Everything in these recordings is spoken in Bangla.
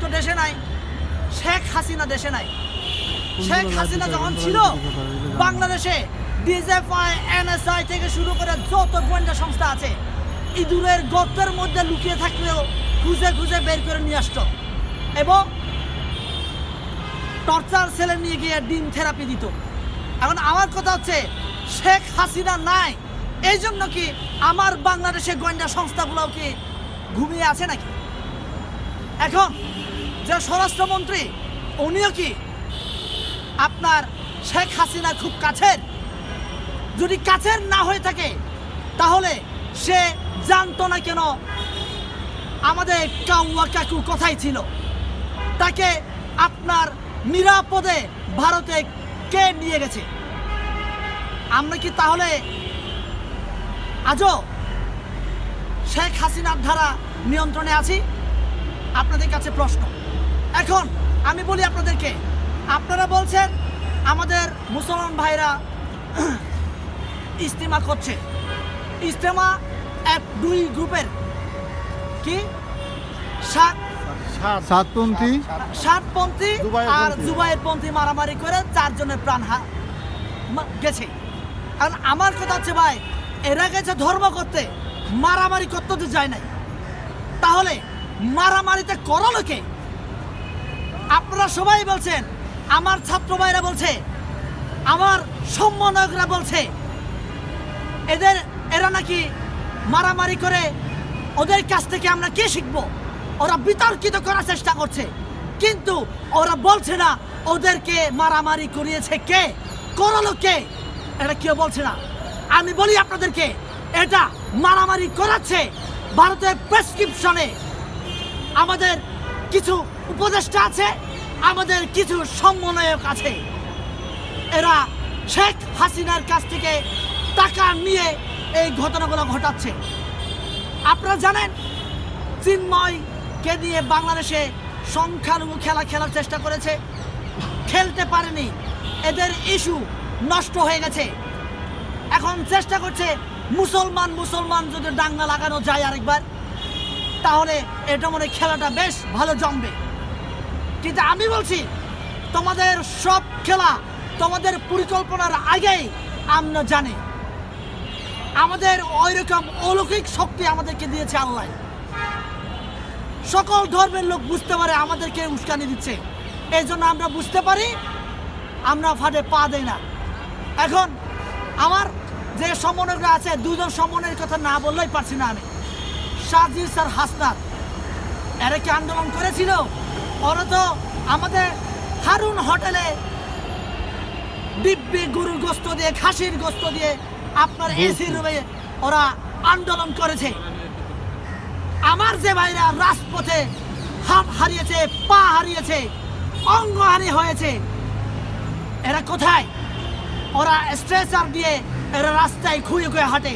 তো দেশে নাই শেখ হাসিনা দেশে নাই। শেখ হাসিনা যখন ছিল বাংলাদেশে ডিজেফআই এনএসআই থেকে শুরু করে যত গোয়েন্দা সংস্থা আছে ইঁদুরের গর্তের মধ্যে লুকিয়ে থাকলেও খুঁজে খুঁজে বের করে নিয়ে আসতো। এবং টর্চার সেলে নিয়ে গিয়ে ডিম থেরাপি দিত। এখন আমার কথা হচ্ছে শেখ হাসিনা নাই এই জন্য কি আমার বাংলাদেশের গোয়েন্দা সংস্থাগুলোও কি ঘুমিয়ে আছে নাকি? এখন যে স্বরাষ্ট্রমন্ত্রী, উনিও কি আপনার শেখ হাসিনা খুব কাছের? যদি কাছের না হয়ে থাকে, তাহলে সে জানতো না কেন আমাদের কাউয়া কাকু কথাই ছিল। তাকে আপনার নিরাপদে ভারতে কে নিয়ে গেছে? আমরা কি তাহলে আজও শেখ হাসিনার ধারা নিয়ন্ত্রণে আছি? আপনাদের কাছে প্রশ্ন। এখন আমি বলি আপনাদেরকে আপনারা বলছেন আমাদের মুসলমান ভাইরা ইস্তেমা করছে। ইস্তেমা এক দুই গ্রুপের। কি? সাত সাতপন্থী। সাতপন্থী আর। জুবাইয়ের পন্থী মারামারি করে চারজনের প্রাণ হা- গেছে। কারণ আমার কথা হচ্ছে ভাই এরা গেছে ধর্ম করতে মারামারি করতে তো যায় নাই। তাহলে মারামারিতে করালো কে? আপনারা সবাই বলছেন, আমার ছাত্র ভাইরা বলছে, আমার সম্মানকরা বলছে, এদের, এরা নাকি মারামারি করে ওদের কাছ থেকে আমরা কি শিখব? ওরা বিতর্কিত করার চেষ্টা করছে, কিন্তু ওরা বলছে না, ওদেরকে মারামারি করিয়েছে কে? করালো কে? এটা কেউ বলছে না। আমি বলি আপনাদেরকে, এটা মারামারি করাচ্ছে ভারতের প্রেসক্রিপশনে আমাদের কিছু উপদেষ্টা আছে, আমাদের কিছু সমন্বয়ক আছে। এরা শেখ হাসিনার কাছ থেকে টাকা নিয়ে এই ঘটনাগুলো ঘটাচ্ছে। আপনারা জানেন চিন্ময়কে দিয়ে বাংলাদেশে সংখ্যালঘু খেলা খেলার চেষ্টা করেছে, খেলতে পারেনি। এদের ইস্যু নষ্ট হয়ে গেছে। এখন চেষ্টা করছে মুসলমান মুসলমান যদি ডাঙ্গা লাগানো যায় আরেকবার। তাহলে এটা মনে খেলাটা বেশ ভালো জমবে। কিন্তু আমি বলছি, তোমাদের সব খেলা, তোমাদের পরিকল্পনার আগেই আমরা জানি। আমাদের ওই রকম অলৌকিক শক্তি আমাদেরকে দিয়েছে আল্লাহ। সকল ধর্মের লোক বুঝতে পারে আমাদেরকে উস্কানি দিচ্ছে। এই জন্য আমরা বুঝতে পারি, আমরা ফাটে পা দেই না। এখন আমার যে সমন্বয়করা আছে, দুজন সমন্বয়ের কথা না বললেই পারছি না আমি। সাজির স্যার হাসনাত। এরা কি আন্দোলন করেছিল? ওরা তো আমাদের হারুন হোটেলে দিব্যি গরুর গোস্ত দিয়ে খাসির গোস্ত দিয়ে আপনার এসি রুমে ওরা আন্দোলন করেছে। আমার যে ভাইরা রাজপথে হাত হারিয়েছে পা হারিয়েছে অঙ্গহানি হয়েছে এরা কোথায়? ওরা স্ট্রেচার দিয়ে এরা রাস্তায় খুঁয়ে খুঁয়ে হাঁটে।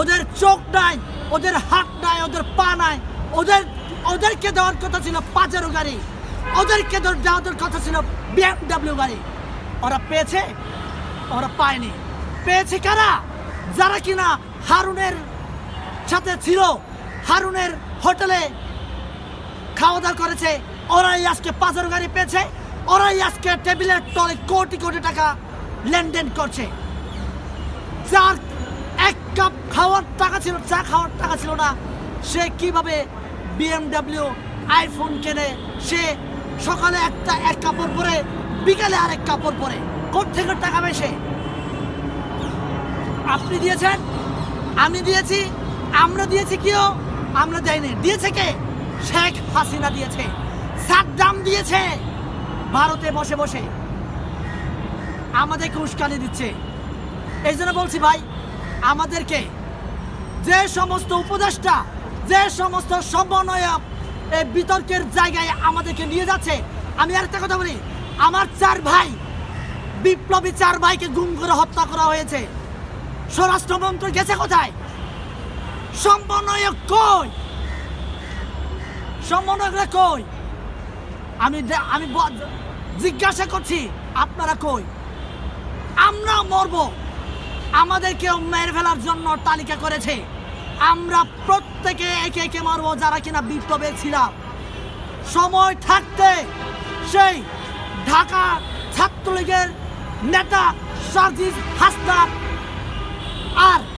ওদের চোখ নাই। ওদের হাত নাই, ওদের পা নাই। ওদের ওদেরকে দেওয়ার কথা ছিল পাঁচেরো গাড়ি। ওদেরকে দেওয়ার কথা ছিল বিএমডাব্লিউ গাড়ি। ওরা পেয়েছে, ওরা পায়নি। পেয়েছে কারা? যারা কিনা হারুনের সাথে ছিল, হারুনের হোটেলে খাওয়া দাওয়া করেছে, ওরাই আজকে পাঁচেরো গাড়ি পেয়েছে, ওরাই আজকে টেবিলের তলে কোটি কোটি টাকা লেনদেন করছে। যার কাপ খাওয়ার টাকা ছিল, চা খাওয়ার টাকা ছিল না। সে কীভাবে বিএমডাব্লিউ আইফোন কেনে? সে সকালে একটা, এক কাপড় পরে, বিকালে আরেক কাপড় পরে। কোথেকে টাকা বেশে? আপনি দিয়েছেন? আমি দিয়েছি। আমরা দিয়েছি কেউ আমরা দেয়নি দিয়েছে কে? শেখ হাসিনা দিয়েছে। সাদ্দাম দিয়েছে। ভারতে বসে বসে। আমাদেরকে উস্কানি দিচ্ছে। এই জন্য বলছি ভাই আমাদেরকে যে সমস্ত উপদেষ্টা, যে সমস্ত সমন্বয়ক এই বিতর্কের জায়গায় আমাদেরকে নিয়ে যাচ্ছে। আমি আরেকটা কথা বলি, আমার চার ভাই, বিপ্লবী চার ভাইকে গুম করে হত্যা করা হয়েছে। স্বরাষ্ট্রমন্ত্রী গেছে কোথায়? সমন্বয়ক কই? সমন্বয়করা কই? আমি আমি জিজ্ঞাসা করছি, আপনারা কই? আমরা মরব। আমাদেরকেও মেরে ফেলার জন্য তালিকা করেছে। আমরা প্রত্যেকে একে একে মারব যারা কিনা বিপ্লবে ছিলাম। সময় থাকতে সেই ঢাকা ছাত্রলীগের নেতা সার্জিস হাসনাত আর